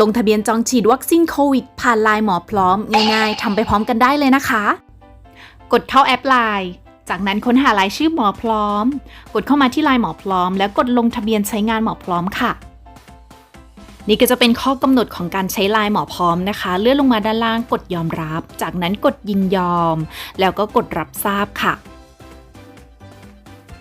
ลงทะเบียนจองฉีดวัคซีนโควิดผ่านไลน์หมอพร้อม ง่ายๆทำไปพร้อมกันได้เลยนะคะ กดเข้าแอปไลน์จากนั้นค้นหารายชื่อหมอพร้อม กดเข้ามาที่ไลน์หมอพร้อม แล้วกดลงทะเบียนใช้งานหมอพร้อมค่ะ นี่ก็จะเป็นข้อกำหนดของการใช้ไลน์หมอพร้อมนะคะ เลื่อนลงมาด้านล่างกดยอมรับ จากนั้นกดยินยอม แล้วก็กดรับทราบค่ะ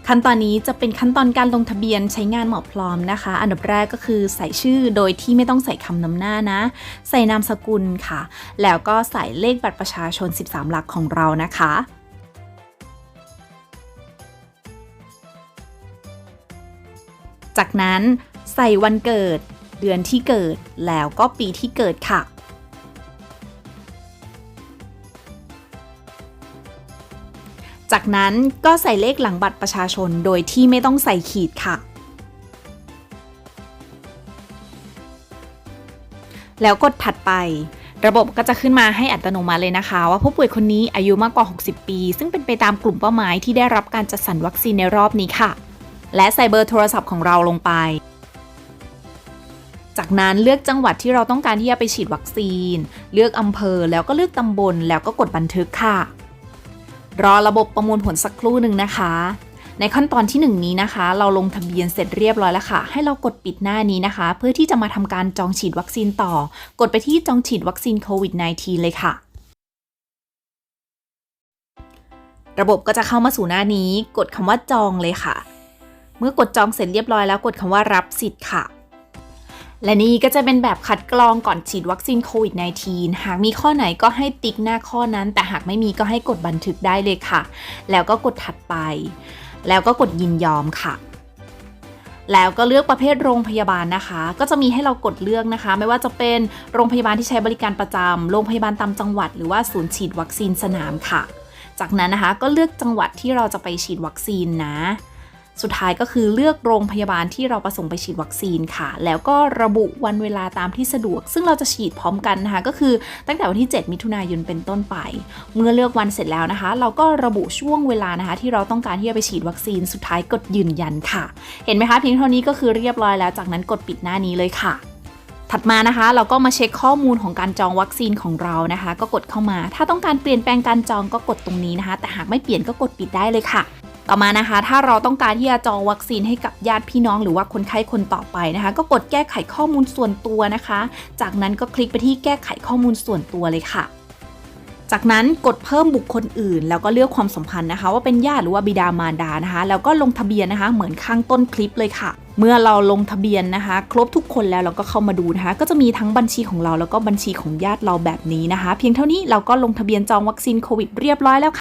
ขั้นตอนนี้จะเป็นขั้นตอนการลงทะเบียนใช้งานหมอพร้อมนะคะ อันดับแรกก็คือใส่ชื่อโดยที่ไม่ต้องใส่คำนำหน้านะ ใส่นามสกุลค่ะ แล้วก็ใส่เลขบัตรประชาชน 13 หลักของเรานะคะจากนั้นใส่วันเกิด เดือนที่เกิดแล้วก็ปีที่เกิดค่ะ จากนั้นก็ใส่เลขหลังบัตรประชาชนโดยที่ไม่ต้องใส่ขีดค่ะ แล้วกดถัดไป ระบบก็จะขึ้นมาให้อัตโนมัติเลยนะคะ ว่าผู้ป่วยคนนี้อายุมากกว่า 60 ปี ซึ่งเป็นไปตามกลุ่มเป้าหมายที่ได้รับการจัดสรรวัคซีนในรอบนี้ค่ะ และใส่เบอร์โทรศัพท์ของเราลงไป จากนั้นเลือกจังหวัดที่เราต้องการที่จะไปฉีดวัคซีน เลือกอำเภอแล้วก็เลือกตำบลแล้วก็กดบันทึกค่ะ รอระบบประมวลผลสักครู่หนึ่งนะคะ ในขั้นตอนที่ 1 นี้นะคะ เราลงทะเบียนเสร็จเรียบร้อยแล้วค่ะ ให้เรากดปิดหน้านี้นะคะ เพื่อที่จะมาทำการจองฉีดวัคซีนต่อ กดไปที่จองฉีดวัคซีนโควิด -19 เลยค่ะระบบก็จะเข้ามาสู่หน้านี้ กดคำว่าจองเลยค่ะ เมื่อกดจองเสร็จเรียบร้อยแล้วกดคำว่ารับสิทธิ์ค่ะ และนี่ก็จะเป็นแบบคัดกรองก่อนฉีดวัคซีนโควิด -19 หากมีข้อไหนก็ให้ติ๊กหน้าข้อนั้น แต่หากไม่มีก็ให้กดบันทึกได้เลยค่ะ แล้วก็กดถัดไป แล้วก็กดยินยอมค่ะ แล้วก็เลือกประเภทโรงพยาบาลนะคะ ก็จะมีให้เรากดเลือกนะคะ ไม่ว่าจะเป็นโรงพยาบาลที่ใช้บริการประจำโรงพยาบาลตามจังหวัด หรือว่าศูนย์ฉีดวัคซีนสนามค่ะ จากนั้นนะคะก็เลือกจังหวัดที่เราจะไปฉีดวัคซีนนะ สุดท้ายก็คือเลือกโรงพยาบาลที่เราประสงค์ไปฉีดวัคซีนค่ะ แล้วก็ระบุวันเวลาตามที่สะดวก ซึ่งเราจะฉีดพร้อมกันนะคะ ก็คือตั้งแต่วันที่ 7 มิถุนายนเป็นต้นไป เมื่อเลือกวันเสร็จแล้วนะคะ เราก็ระบุช่วงเวลานะคะ ที่เราต้องการที่จะไปฉีดวัคซีน สุดท้ายกดยืนยันค่ะ เห็นไหมคะเพียงเท่านี้ก็คือเรียบร้อยแล้ว จากนั้นกดปิดหน้านี้เลยค่ะถัดมานะคะเราก็มาเช็คข้อมูลของการจองวัคซีนของเรานะคะ ก็กดเข้ามา ถ้าต้องการเปลี่ยนแปลงการจองก็กดตรงนี้นะคะ แต่หากไม่เปลี่ยนก็กดปิดได้เลยค่ะ ต่อมานะคะ ถ้าเราต้องการที่จะจองวัคซีนให้กับญาติพี่น้องหรือว่าคนไข้คนต่อไปนะคะ ก็กดแก้ไขข้อมูลส่วนตัวนะคะ จากนั้นก็คลิกไปที่แก้ไขข้อมูลส่วนตัวเลยค่ะจากนั้นกดเพิ่มบุคคลอื่น แล้วก็เลือกความสัมพันธ์นะคะ ว่าเป็นญาติหรือว่าบิดามารดานะคะ แล้วก็ลงทะเบียนนะคะ เหมือนข้างต้นคลิปเลยค่ะ เมื่อเราลงทะเบียนนะคะ ครบทุกคนแล้วเราก็เข้ามาดูนะคะ ก็จะมีทั้งบัญชีของเราแล้วก็บัญชีของญาติเราแบบนี้นะคะ เพียงเท่านี้เราก็ลงทะเบียนจองวัคซีนโควิดเรียบร้อยแล้วค่ะ